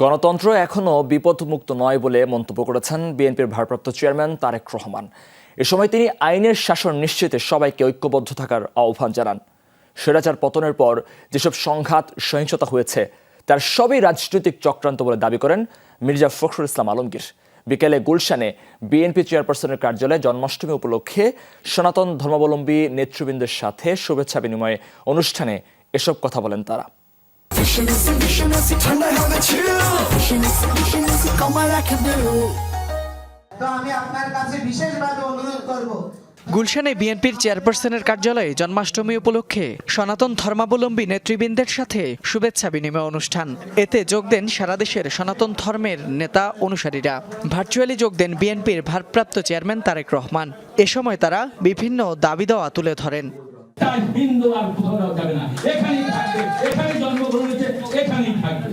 গণতন্ত্র এখনও বিপদমুক্ত নয় বলে মন্তব্য করেছেন বিএনপির ভারপ্রাপ্ত চেয়ারম্যান তারেক রহমান। এ সময় তিনি আইনের শাসন নিশ্চিতে সবাইকে ঐক্যবদ্ধ থাকার আহ্বান জানান। স্বৈরাচার পতনের পর যেসব সংঘাত, সহিংসতা হয়েছে, তার সবই রাজনৈতিক চক্রান্ত বলে দাবি করেন মির্জা ফখরুল ইসলাম আলমগীর। বিকেলে গুলশানে বিএনপি চেয়ারপারসনের কার্যালয়ে জন্মাষ্টমী উপলক্ষে সনাতন ধর্মাবলম্বী নেতৃবৃন্দের সাথে শুভেচ্ছা বিনিময় অনুষ্ঠানে এসব কথা বলেন তারা। Chill কাছে বিশেষভাবে অনুরোধ করব। গুলশানে বিএনপির চেয়ারপারসনের কার্যালয়ে জন্মাষ্টমী উপলক্ষে সনাতন ধর্মাবলম্বী নেতৃবৃন্দের সাথে শুভেচ্ছা বিনিময় অনুষ্ঠান। এতে যোগ দেন সারা দেশের সনাতন ধর্মের নেতা অনুসারীরা। ভার্চুয়ালি যোগ দেন বিএনপির ভারপ্রাপ্ত চেয়ারম্যান তারেক রহমান। এ সময় তারা বিভিন্ন দাবি দেওয়া তুলে ধরেন। তার বিন্দু আর কোথাও যাবে না। এখানেই থাকবে এখানে জন্মগ্রহণ হয়েছে এখানেই থাকবে।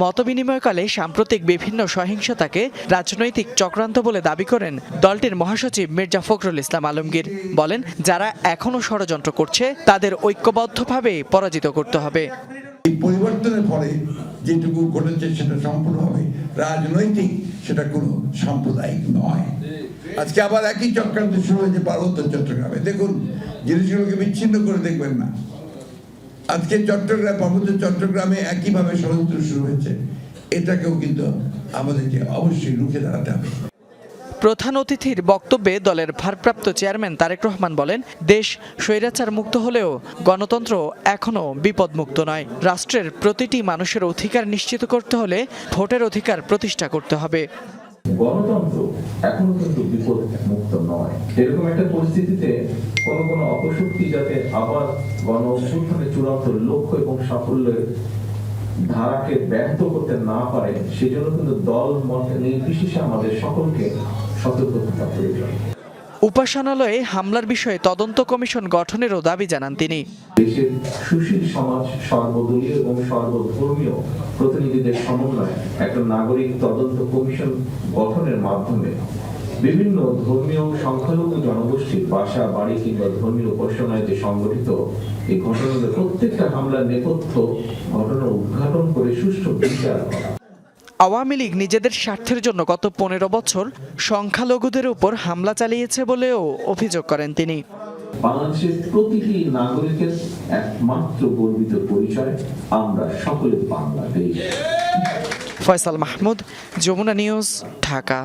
মতবিনিময়কালে সাম্প্রতিক বিভিন্ন সহিংসতাকে রাজনৈতিক চক্রান্ত বলে দাবি করেন দলটির মহাসচিব মির্জা ফখরুল ইসলাম আলমগীর। বলেন যারা এখনও ষড়যন্ত্র করছে তাদের ঐক্যবদ্ধভাবে পরাজিত করতে হবে। এই পরিবর্তনের ফলে যেটুকু ঘটেছে সেটা সম্পূর্ণভাবে রাজনৈতিক সেটা কোনো সাম্প্রদায়িক নয়। আজকে আবার একই চক্রান্ত শুরু হয়েছে পার্বত্য চট্টগ্রামে। দেখুন, জিনিসগুলোকে বিচ্ছিন্ন করে দেখবেন না। আজকে চট্টগ্রাম পার্বত্য চট্টগ্রামে একইভাবে ষড়যন্ত্র শুরু হয়েছে। এটাকেও কিন্তু আমাদেরকে অবশ্যই রুখে দাঁড়াতে হবে। প্রধান অতিথির বক্তব্যে দলের ভারপ্রাপ্ত চেয়ারম্যান তারেক রহমান বলেন, দেশ স্বৈরাচার মুক্ত হলেও গণতন্ত্র এখনও বিপদমুক্ত নয়। রাষ্ট্রের প্রতিটি মানুষের অধিকার নিশ্চিত করতে হলে ভোটের অধিকার প্রতিষ্ঠা করতে হবে। গণতন্ত্র এখনও কিন্তু বিপদ মুক্ত নয়। এরকম একটা পরিস্থিতিতে কোন কোন অপশক্তি যাতে আবার গণ অভ্যুত্থানের চূড়ান্ত লক্ষ্য এবং সাফল্যের ধারাকে ব্যর্থ করতে না পারে, সেজন্য কিন্তু দল মত নির্বিশেষে আমাদের সকলকে সতর্ক থাকা প্রয়োজন। উপাসনালয়ে হামলার বিষয়ে তদন্ত কমিশন গঠনেরও দাবি জানান তিনি। দেশের সুশীল সমাজ সর্বদলীয় এবং সর্বধর্মীয় প্রতিনিধিদের সমন্বয়ে একটা নাগরিক তদন্ত কমিশন গঠনের মাধ্যমে বিভিন্ন ধর্মীয় সংখ্যালঘু জনগোষ্ঠীর বাসা, বাড়ি কিংবা ধর্মীয় উপাসনায় যে সংগঠিত এই ঘটনাগুলো, প্রত্যেকটা হামলার নেপথ্য ঘটনা উদ্ঘাটন করে সুষ্ঠু বিচার করা। আওয়ামী লীগ নিজেদের স্বার্থের জন্য গত পনেরো বছর সংখ্যালঘুদের উপর হামলা চালিয়েছে বলেও অভিযোগ করেন তিনি। বাংলাদেশের প্রতিটি নাগরিকের একমাত্র গর্বিত পরিচয় আমরা সকলে বাংলাদেশ। ফয়সাল মাহমুদ যমুনা নিউজ ঢাকা।